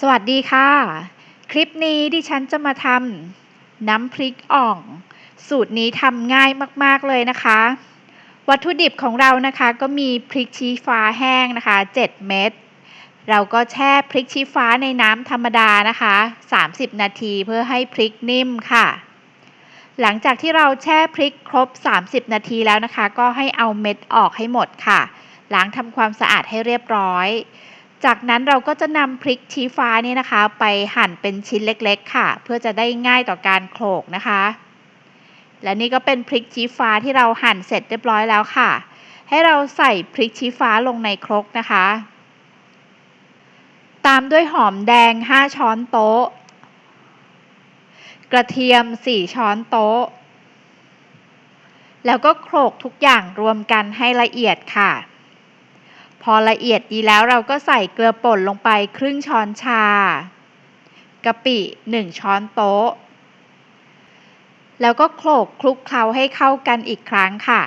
สวัสดีค่ะ คลิปนี้ดิฉันจะมาทำน้ำพริกอ่อง สูตรนี้ทำง่ายมากๆเลยนะคะ วัตถุดิบของเรานะคะก็มีพริกชี้ฟ้าแห้งนะคะ 7 เม็ดเราก็แช่พริกชี้ฟ้าในน้ำธรรมดานะคะ 30 นาทีเพื่อให้พริกนิ่มค่ะ หลังจากที่เราแช่พริกครบ 30 นาทีแล้วนะคะ ก็ให้เอาเม็ดออกให้หมดค่ะ ล้างทำความสะอาดให้เรียบร้อย จากนั้นเราก็จะนำพริกชี้ฟ้านี่นะคะ ไปหั่นเป็นชิ้นเล็กๆ ค่ะ เพื่อจะได้ง่ายต่อการโขลกนะคะ และนี่ก็เป็นพริกชี้ฟ้าที่เราหั่นเสร็จเรียบร้อยแล้วค่ะ ให้เราใส่พริกชี้ฟ้าลงในครกนะคะ ตามด้วยหอมแดง 5 ช้อนโต๊ะ กระเทียม 4 ช้อนโต๊ะ แล้วก็โขลกทุกอย่างรวมกันให้ละเอียดค่ะ พอละเอียดดีแล้วเราก็ใส่เกลือป่นลงไปครึ่งช้อนชากะปิ 1 ช้อนโต๊ะ แล้วก็โขลกคลุกเคล้าให้เข้ากันอีกครั้งค่ะ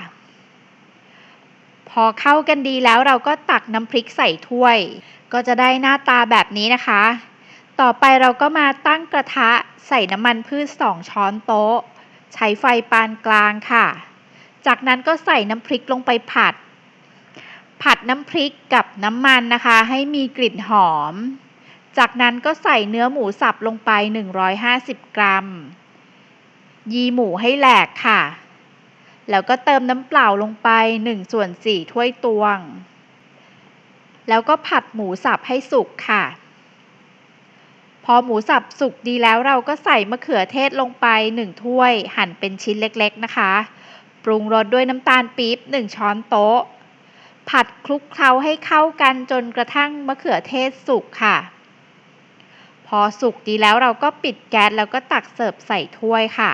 พอเข้ากันดีแล้วเราก็ตักน้ำพริกใส่ถ้วย ก็จะได้หน้าตาแบบนี้นะคะ ต่อไปเราก็มาตั้งกระทะใส่น้ำมันพืช 2 ช้อนโต๊ะ ใช้ไฟปานกลางค่ะ จากนั้นก็ใส่น้ำพริกลงไปผัด ผัดน้ำพริกกับน้ำมันนะคะ ให้มีกลิ่นหอม จากนั้นก็ใส่เนื้อหมูสับลงไป 150 กรัม ยีหมูให้แหลกค่ะ แล้วก็เติมน้ำเปล่าลงไป1ส่วน4ถ้วยตวง แล้วก็ผัดหมูสับให้สุกค่ะ พอหมูสับสุกดีแล้วเราก็ใส่มะเขือเทศลงไป 1 ถ้วย หั่นเป็นชิ้นเล็กๆนะคะ ปรุงรสด้วยน้ำตาลปี๊บ 1 ช้อนโต๊ะ ผัดคลุกเคล้าให้เข้ากันจนกระทั่งมะเขือเทศสุกค่ะ พอสุกดีแล้วเราก็ปิดแก๊สแล้วก็ตักเสิร์ฟใส่ถ้วยค่ะ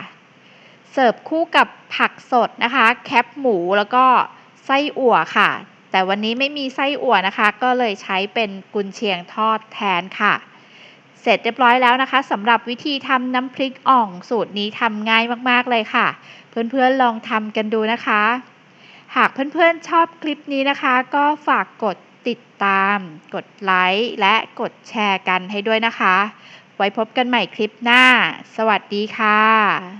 เสิร์ฟคู่กับผักสดนะคะ แคปหมูแล้วก็ไส้อั่วค่ะ แต่วันนี้ไม่มีไส้อั่วนะคะ ก็เลยใช้เป็นกุนเชียงทอดแทนค่ะเสร็จเรียบร้อยแล้วนะคะสำหรับวิธีทำน้ำพริกอ่องสูตรนี้ทำง่ายมากๆเลยค่ะ เพื่อนๆลองทำกันดูนะคะ หากเพื่อนๆชอบคลิปนี้นะคะ ก็ฝากกดติดตาม กดไลค์และกดแชร์กันให้ด้วยนะคะ ไว้พบกันใหม่คลิปหน้า สวัสดีค่ะ